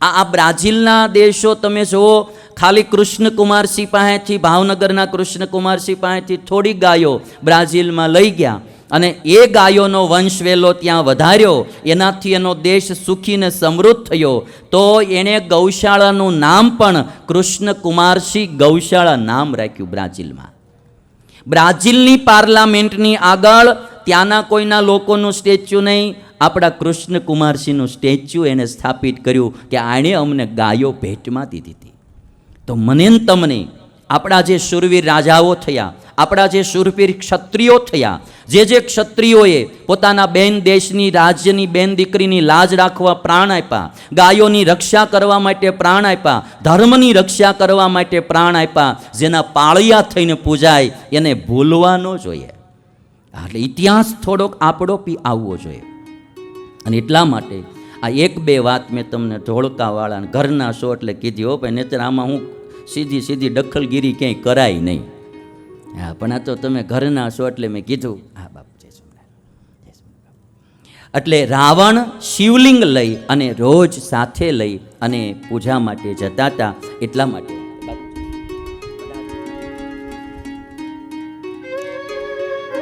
આ આ બ્રાઝિલના દેશો તમે જુઓ, ખાલી કૃષ્ણકુમારસિંહ પાસેથી ભાવનગરના કૃષ્ણકુમારસિંહ પાસેથી થોડી ગાયો બ્રાઝિલમાં લઈ ગયા. અને એ ગાયોનો વંશવેલો ત્યાં વધાર્યો. એનાથી એનો દેશ સુખીને સમૃદ્ધ થયો. તો એણે ગૌશાળાનું નામ પણ કૃષ્ણકુમારસિંહ ગૌશાળા નામ રાખ્યું બ્રાઝિલમાં. બ્રાઝિલની પાર્લામેન્ટની આગળ ત્યાંના કોઈના લોકોનું સ્ટેચ્યુ નહીં આપણા કૃષ્ણકુમારસિંહનું સ્ટેચ્યુ એને સ્થાપિત કર્યું કે આણે અમને ગાયો ભેટમાં દીધી હતી. તો મને તમને, આપણા જે શૂરવીર રાજાઓ થયા, આપણા જે શૂરવીર ક્ષત્રિયો થયા, જે જે ક્ષત્રિયોએ પોતાના બેન દેશની, રાજ્યની બેન દીકરીની લાજ રાખવા પ્રાણ આપ્યા, ગાયોની રક્ષા કરવા માટે પ્રાણ આપ્યા, ધર્મની રક્ષા કરવા માટે પ્રાણ આપ્યા, જેના પાળિયા થઈને પૂજાય એને ભૂલવા ન જોઈએ. એટલે ઇતિહાસ થોડોક આપણો પી આવવો જોઈએ. અને એટલા માટે આ એક બે વાત મેં તમને ઢોળકાવાળા ઘરના શો એટલે કીધી, હો ભાઈ, નહીતર આમાં હું સીધી સીધી દખલગીરી ક્યાંય કરાય નહીં. હા, પણ આ તો તમે ઘરના શો એટલે મેં કીધું. હા, બાપુ એટલે રાવણ શિવલિંગ લઈ અને રોજ સાથે લઈ અને પૂજા માટે જતા હતા એટલા માટે.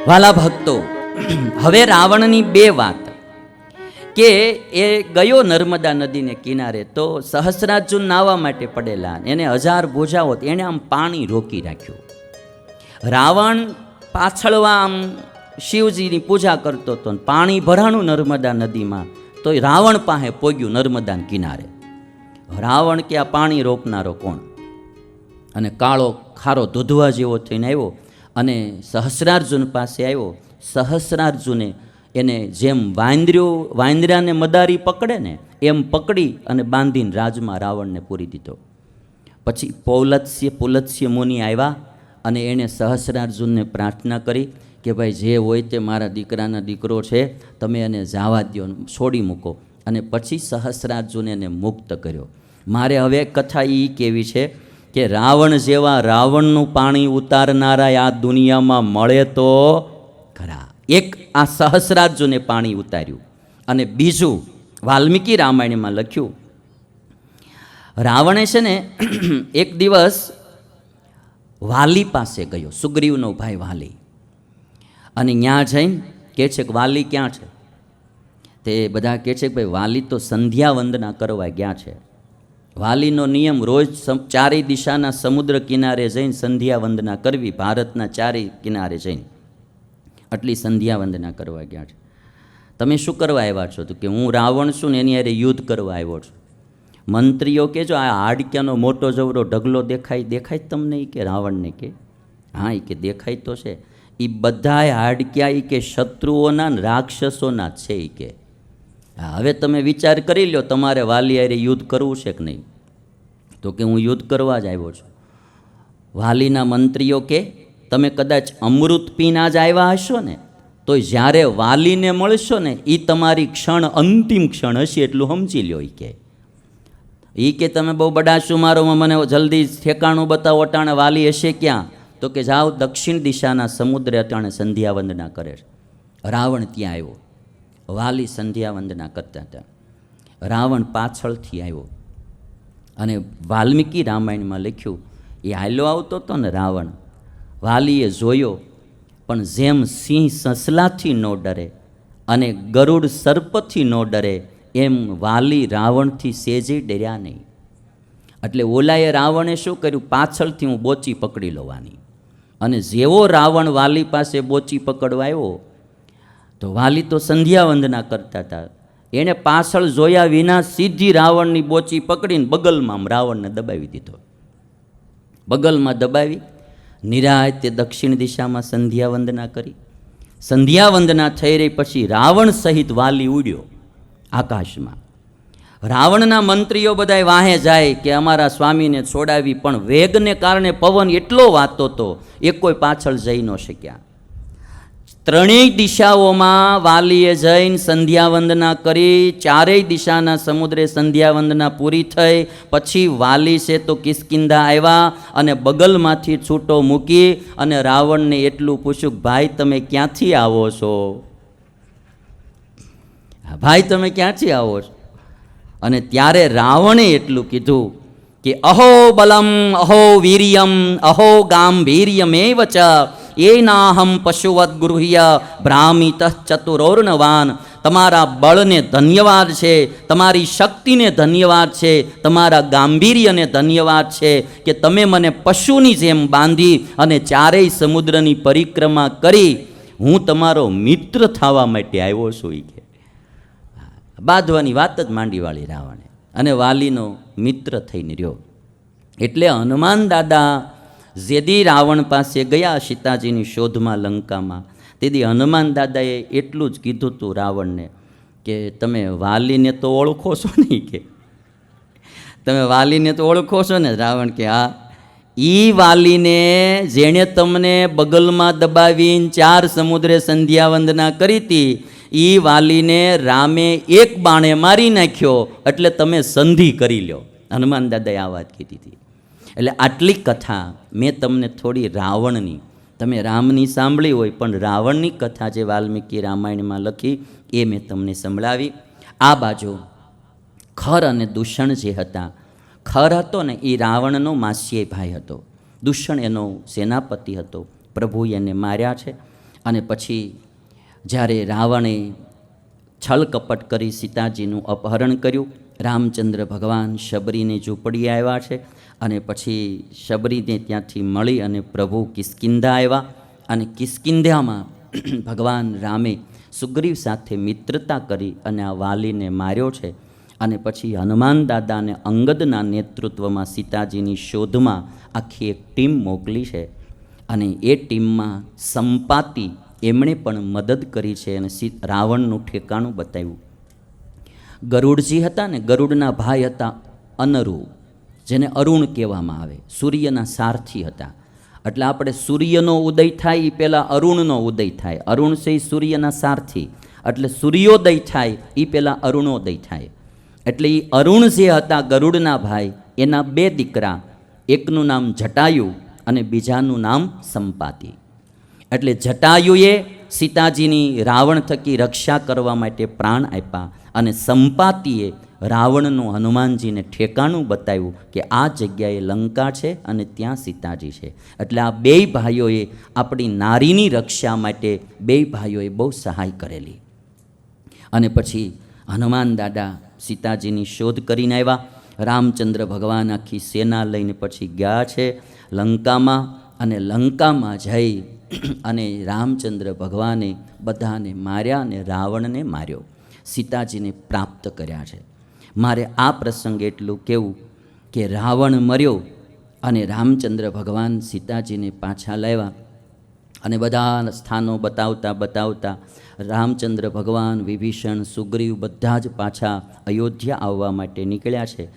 વાલા ભક્તો, હવે રાવણની બે વાત. કે એ ગયો નર્મદા નદીને કિનારે તો સહસ્રાર્જુન નાવા માટે પડેલા એને હજાર ભોજાઓ એણે આમ પાણી રોકી રાખ્યું. રાવણ પાછળવા આમ શિવજીની પૂજા કરતો હતો પાણી ભરાણું નર્મદા નદીમાં તો રાવણ પાસે પોગ્યું નર્મદા કિનારે. રાવણ કે આ પાણી રોકનારો કોણ? અને કાળો ખારો દૂધવા જેવો થઈને આવ્યો અને સહસ્રાર્જુન પાસે આવ્યો. સહસ્રાર્જુને એને જેમ વાંદર્યો, વાંદરાને મદારી પકડે ને, એમ પકડી અને બાંધીને રાજમાં રાવણને પૂરી દીધો. પછી પૌલત્સ્ય, પુલત્સ્ય મુનિ આવ્યા અને એણે સહસ્રાર્જુનને પ્રાર્થના કરી કે ભાઈ જે હોય તે મારા દીકરાના દીકરો છે, તમે એને જાવા દો છોડી મૂકો. અને પછી સહસ્રાર્જુને એને મુક્ત કર્યો. મારે હવે કથા એ કેવી છે કે રાવણ જેવા રાવણનું પાણી ઉતારનારા આ દુનિયામાં મળે તો ખરા. એક આ સહસ્રાર્જુને પાણી ઉતાર્યું અને બીજું વાલ્મીકી રામાયણમાં લખ્યું, રાવણે છે ને એક દિવસ વાલી પાસે ગયો, સુગ્રીવનો ભાઈ વાલી. અને ત્યાં જઈને કહે છે કે વાલી ક્યાં છે? તે બધા કહે છે કે ભાઈ વાલી તો સંધ્યા વંદના કરવા ગયા છે. વાલીનો નિયમ રોજ ચારેય દિશાના સમુદ્ર કિનારે જઈને સંધ્યા વંદના કરવી, ભારતના ચારેય કિનારે જઈને. આટલી સંધ્યા વંદના કરવા ગયા છે. તમે શું કરવા આવ્યા છો? તો કે હું રાવણ છું ને એની હારે યુદ્ધ કરવા આવ્યો છું. મંત્રીઓ કે જો આ હાડક્યાનો મોટો જવરો ઢગલો દેખાય દેખાય તમને કે રાવણને કે? હા એ કે દેખાય તો છે. એ બધાય હાડક્યા એ કે શત્રુઓના રાક્ષસોના છે એ કે. હવે તમે વિચાર કરી લો તમારે વાલી હારે યુદ્ધ કરવું છે કે નહીં? તો કે હું યુદ્ધ કરવા જ આવ્યો છું. વાલીના મંત્રીઓ કે તમે કદાચ અમૃત પીના જ આવ્યા હશો ને તો જ્યારે વાલીને મળશો ને એ તમારી ક્ષણ, અંતિમ ક્ષણ હશે એટલું સમજી લ્યો એ કે. એ કે તમે બહુ બડાશું સુમારોમાં મને જલ્દી ઠેકાણું બતાવો, અટાણે વાલી હશે ક્યાં? તો કે જાઓ દક્ષિણ દિશાના સમુદ્રે અટાણે સંધ્યા વંદના કરે રાવણ ત્યાં આવ્યો. વાલી સંધ્યા વંદના કરતા હતા. રાવણ પાછળથી આવ્યો. અને વાલ્મીકી રામાયણમાં લખ્યું, એ હાલ્યો આવતો હતો ને રાવણ વાલીએ જોયો, પણ જેમ સિંહ સસલાથી ન ડરે અને ગરુડ સર્પથી ન ડરે, એમ વાલી રાવણથી સેજે ડર્યા નહીં. એટલે ઓલાએ રાવણે શું કર્યું? પાછળથી હું બોચી પકડી લેવાની. અને જેવો રાવણ વાલી પાસે બોચી પકડવા આવ્યો, તો વાલી તો સંધ્યા વંદના કરતા હતા. એણે પાછળ જોયા વિના સીધી રાવણની બોચી પકડીને બગલમાં રાવણને દબાવી દીધો. બગલમાં દબાવી નિરાય તે દક્ષિણ દિશામાં સંધ્યા વંદના કરી. સંધ્યા વંદના થઈ રહી પછી રાવણ સહિત વાલી ઉડ્યો આકાશમાં. રાવણના મંત્રીઓ બધાય વાહે જાય કે અમારા સ્વામીને છોડાવી, પણ વેગને કારણે પવન એટલો વાતો હતો એ કોઈ પાછળ જઈ ન શક્યા. ત્રણેય દિશાઓમાં વાલીએ જઈને સંધ્યાવંદના કરી, ચારેય દિશાના સમુદ્રે સંધ્યાવંદના પૂરી થઈ, પછી વાલી છે તો કિસ્કિંદા આવ્યા અને બગલમાંથી છૂટો મૂકી અને રાવણને એટલું પૂછ્યું ભાઈ, તમે ક્યાંથી આવો છો? ભાઈ, તમે ક્યાંથી આવો છો? અને ત્યારે રાવણે એટલું કીધું કે, અહો બલમ, અહો વીર્યમ, અહો ગાંભીર્યમેવ ચ એનાહમ પશુવત ગૃહ્ય ભ્રામિત ચતુરોર્ણવાન. તમારા બળને ધન્યવાદ છે, તમારી શક્તિને ધન્યવાદ છે, તમારા ગાંભીર્યને ધન્યવાદ છે કે તમે મને પશુની જેમ બાંધી અને ચારેય સમુદ્રની પરિક્રમા કરી. હું તમારો મિત્ર થવા માટે આવ્યો છું ઈ કે. બાંધવાની વાત જ માંડી વાળી રાવણે. અને વાલીનો મિત્ર થઈને રહ્યો. એટલે હનુમાન દાદા જેદી રાવણ પાસે ગયા સીતાજીની શોધમાં લંકામાં. તેથી હનુમાન દાદાએ એટલું જ કીધું હતું રાવણને કે તમે વાલીને તો ઓળખો છો નહીં કે. તમે વાલીને તો ઓળખો છો ને? રાવણ કે, હા. ઈ વાલીને જેણે તમને બગલમાં દબાવીને ચાર સમુદ્રે સંધ્યા વંદના કરી હતી ઈ વાલીને રામે એક બાણે મારી નાખ્યો, એટલે તમે સંધિ કરી લ્યો. હનુમાન દાદાએ આ વાત કીધી હતી એટલે આટલી કથા મેં તમને થોડી રાવણની, તમે રામની સાંભળી હોય, પણ રાવણની કથા જે વાલ્મીકી રામાયણમાં લખી એ મેં તમને સંભળાવી. આ બાજુ ખર અને દૂષણ જે હતા, ખર હતો ને એ રાવણનો માસીય ભાઈ હતો. દૂષણ એનો સેનાપતિ હતો પ્રભુએ એને માર્યા છે. અને પછી જ્યારે રાવણે છલ કપટ કરી સીતાજીનું અપહરણ કર્યું. રામચંદ્ર ભગવાન શબરીને ઝૂંપડી આવ્યા છે અને પછી શબરીને ત્યાંથી મળી અને પ્રભુ કિસ્કિંધા આવ્યા અને કિસ્કિંધામાં ભગવાન રામે સુગ્રીવ સાથે મિત્રતા કરી અને આ વાલીને માર્યો છે. અને પછી હનુમાન દાદાને અંગદના નેતૃત્વમાં સીતાજીની શોધમાં આખી એક ટીમ મોકલી છે. અને એ ટીમમાં સંપાતિ એમણે પણ મદદ કરી છે અને રાવણનું ઠેકાણું બતાવ્યું. ગરુડજી હતા ને ગરુડના ભાઈ હતા અનરુ, જેને અરુણ કહેવામાં આવે, સૂર્યના સારથી હતા. એટલે આપણે સૂર્યનો ઉદય થાય એ પહેલાં અરુણનો ઉદય થાય. અરુણ છે એ સૂર્યના સારથી. એટલે સૂર્યોદય થાય એ પહેલાં અરુણોદય થાય. એટલે એ અરુણ જે હતા ગરુડના ભાઈ, એના બે દીકરા, એકનું નામ જટાયુ અને બીજાનું નામ સંપાતિ. એટલે જટાયુએ સીતાજીની રાવણ થકી રક્ષા કરવા માટે પ્રાણ આપ્યા અને સંપાતિએ રાવણનું હનુમાનજીને ઠેકાણું બતાવ્યું કે આ જગ્યાએ લંકા છે અને ત્યાં સીતાજી છે. એટલે આ બે ભાઈઓએ આપણી નારીની રક્ષા માટે બે ભાઈઓએ બહુ સહાય કરેલી. અને પછી હનુમાન દાદા સીતાજીની શોધ કરીને આવ્યા. રામચંદ્ર ભગવાન આખી સેના લઈને પછી ગયા છે લંકામાં. અને લંકામાં જઈ અને રામચંદ્ર ભગવાને બધાને માર્યા અને રાવણને માર્યો. સીતાજીને પ્રાપ્ત કર્યા છે. મારે આ પ્રસંગે એટલું કહેવું કે રાવણ મર્યો અને રામચંદ્ર ભગવાન સીતાજીને પાછા લાવ્યા અને બધા સ્થાનો બતાવતા બતાવતા રામચંદ્ર ભગવાન, વિભીષણ, સુગ્રીવ બધા જ પાછા અયોધ્યા આવવા માટે નીકળ્યા છે.